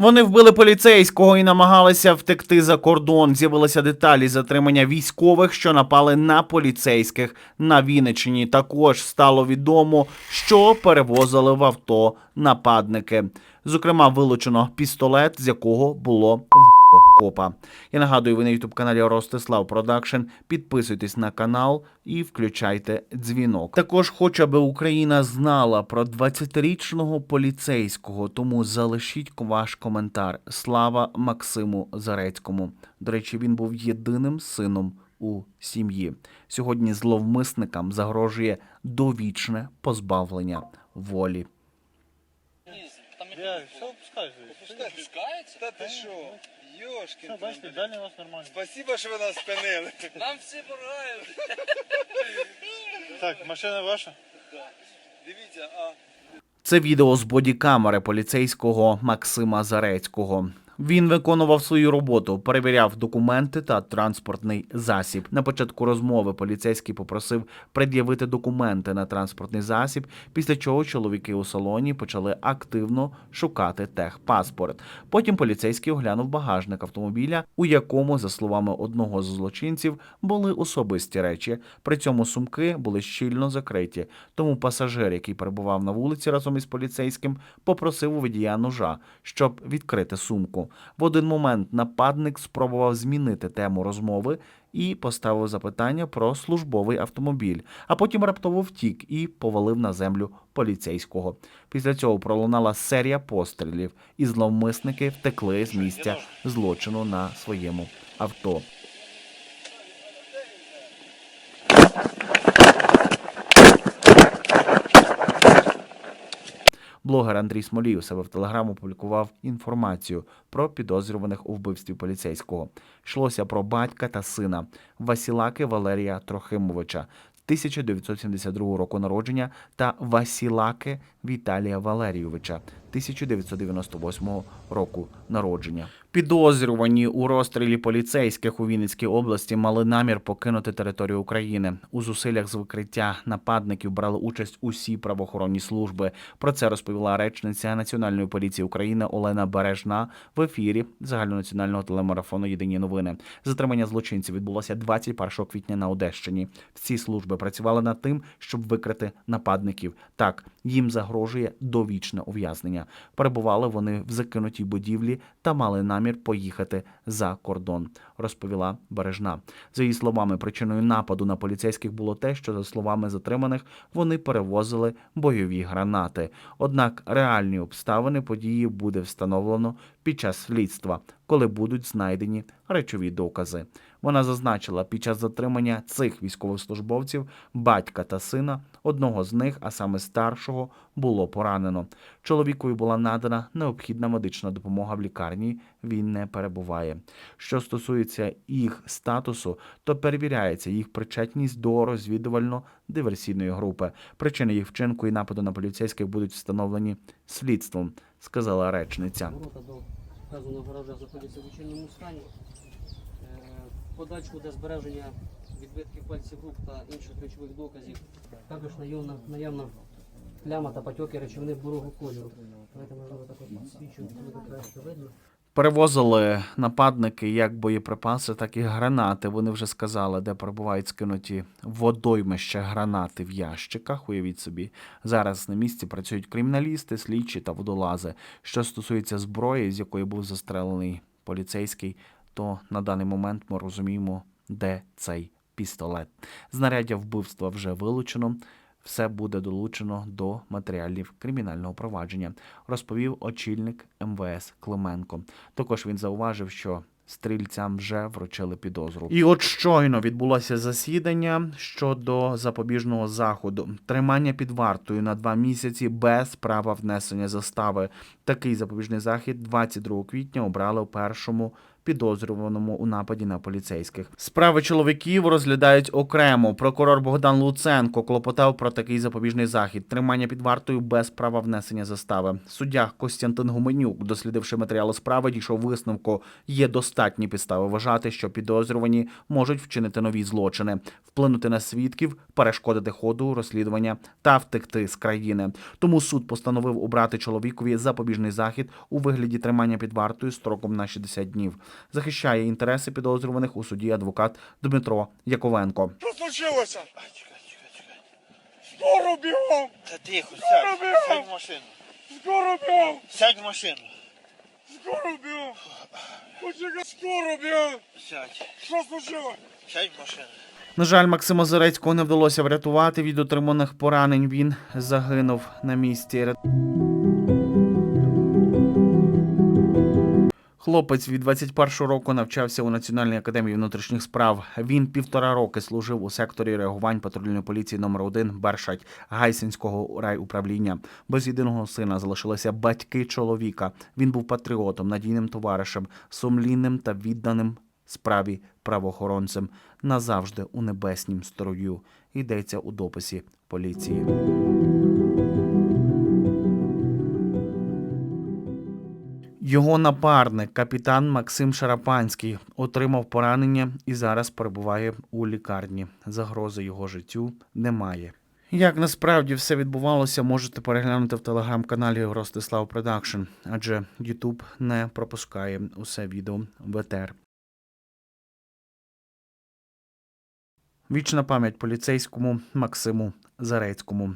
Вони вбили поліцейського і намагалися втекти за кордон. З'явилися деталі затримання військових, що напали на поліцейських на Вінниччині. Також стало відомо, що перевозили в авто нападники. Зокрема, вилучено пістолет, з якого було копа. Я нагадую, ви на youtube каналі Ростислав Продакшн. Підписуйтесь на канал і включайте дзвінок. Також хочу, аби Україна знала про 20-річного поліцейського, тому залишіть ваш коментар. Слава Максиму Зарецькому. До речі, він був єдиним сином у сім'ї. Сьогодні зловмисникам загрожує довічне позбавлення волі. Я, що пускаєш? Та ти що? Йошки. Все, бачите, далі у вас нормально. Спасибо, що ви нас спинили. Нам всі порають. Так, машина ваша? Дивіться, а Це відео з бодікамери поліцейського Максима Зарецького. Він виконував свою роботу, перевіряв документи та транспортний засіб. На початку розмови поліцейський попросив пред'явити документи на транспортний засіб, після чого чоловіки у салоні почали активно шукати техпаспорт. Потім поліцейський оглянув багажник автомобіля, у якому, за словами одного з злочинців, були особисті речі. При цьому сумки були щільно закриті. Тому пасажир, який перебував на вулиці разом із поліцейським, попросив у водія ножа, щоб відкрити сумку. В один момент нападник спробував змінити тему розмови і поставив запитання про службовий автомобіль, а потім раптово втік і повалив на землю поліцейського. Після цього пролунала серія пострілів, і зловмисники втекли з місця злочину на своєму авто. Блогер Андрій Смолій у себе в телеграм опублікував інформацію про підозрюваних у вбивстві поліцейського. Йшлося про батька та сина Васілаки Валерія Трохимовича. 1972 року народження та Васілаки Віталія Валерійовича 1998 року народження. Підозрювані у розстрілі поліцейських у Вінницькій області мали намір покинути територію України. У зусиллях з викриття нападників брали участь усі правоохоронні служби. Про це розповіла речниця Національної поліції України Олена Бережна в ефірі загальнонаціонального телемарафону Єдині новини. Затримання злочинців відбулося 21 квітня на Одещині. Всі служби працювали над тим, щоб викрити нападників. Так їм загрожує довічне ув'язнення. Перебували вони в закинутій будівлі та мали намір поїхати за кордон, розповіла Бережна. За її словами, причиною нападу на поліцейських було те, що за словами затриманих вони перевозили бойові гранати. Однак реальні обставини події буде встановлено під час слідства, коли будуть знайдені речові докази. Вона зазначила, під час затримання цих військовослужбовців батька та сина, одного з них, а саме старшого, було поранено. Чоловікові була надана необхідна медична допомога в лікарні. Він не перебуває. Що стосується їх статусу, то перевіряється їх причетність до розвідувально-диверсійної групи. Причини їх вчинку і нападу на поліцейських будуть встановлені слідством, сказала речниця. Ворота до вказаного гаража знаходяться в вечірньому стані. Подачку для збереження відбитків пальців рук та інших речових доказів. Також наявна, наявна пляма та патьоки речовини бурого кольору. Давайте можливо також підсвічу, буде краще видно. Перевозили нападники як боєприпаси, так і гранати. Вони вже сказали, де перебувають скинуті водоймища гранати в ящиках. Уявіть собі, зараз на місці працюють криміналісти, слідчі та водолази. Що стосується зброї, з якої був застрелений поліцейський, то на даний момент ми розуміємо, де цей пістолет. Знаряддя вбивства вже вилучено. Все буде долучено до матеріалів кримінального провадження, розповів очільник МВС Клименко. Також він зауважив, що стрільцям вже вручили підозру. І от щойно відбулося засідання щодо запобіжного заходу, тримання під вартою на два місяці без права внесення застави. Такий запобіжний захід 22 квітня обрали у першому підозрюваному у нападі на поліцейських. Справи чоловіків розглядають окремо. Прокурор Богдан Луценко клопотав про такий запобіжний захід тримання під вартою без права внесення застави. Суддя Костянтин Гуменюк, дослідивши матеріали справи, дійшов висновку. Є достатні підстави вважати, що підозрювані можуть вчинити нові злочини, вплинути на свідків, перешкодити ходу розслідування та втекти з країни. Тому суд постановив обрати чоловікові запобіжний захід у вигляді тримання під вартою строком на 60 днів. Захищає інтереси підозрюваних у суді адвокат Дмитро Яковенко. Що случилося? Чекай, чекай, чекай. Скоро бігом! Та тихо, сядь. Сядь в машину. Скоро бігом! Сядь в машину. Скоро бігом! Почекай, скоро бігом! Сядь. Що случилось? Сядь в машину. На жаль, Максима Зарецького не вдалося врятувати від отриманих поранень. Він загинув на місці. Хлопець від 21 року навчався у Національній академії внутрішніх справ. Він півтора роки служив у секторі реагувань патрульної поліції номер 1 Бершать Гайсинського райуправління. Без єдиного сина залишилися батьки чоловіка. Він був патріотом, надійним товаришем, сумлінним та відданим справі правоохоронцем назавжди у небеснім строю. Йдеться у дописі поліції. Його напарник, капітан Максим Шарапанський, отримав поранення і зараз перебуває у лікарні. Загрози його життю немає. Як насправді все відбувалося, можете переглянути в телеграм-каналі Ростислав Продакшн, адже Ютуб не пропускає усе відео в ЕТР. Вічна пам'ять поліцейському Максиму Зарецькому.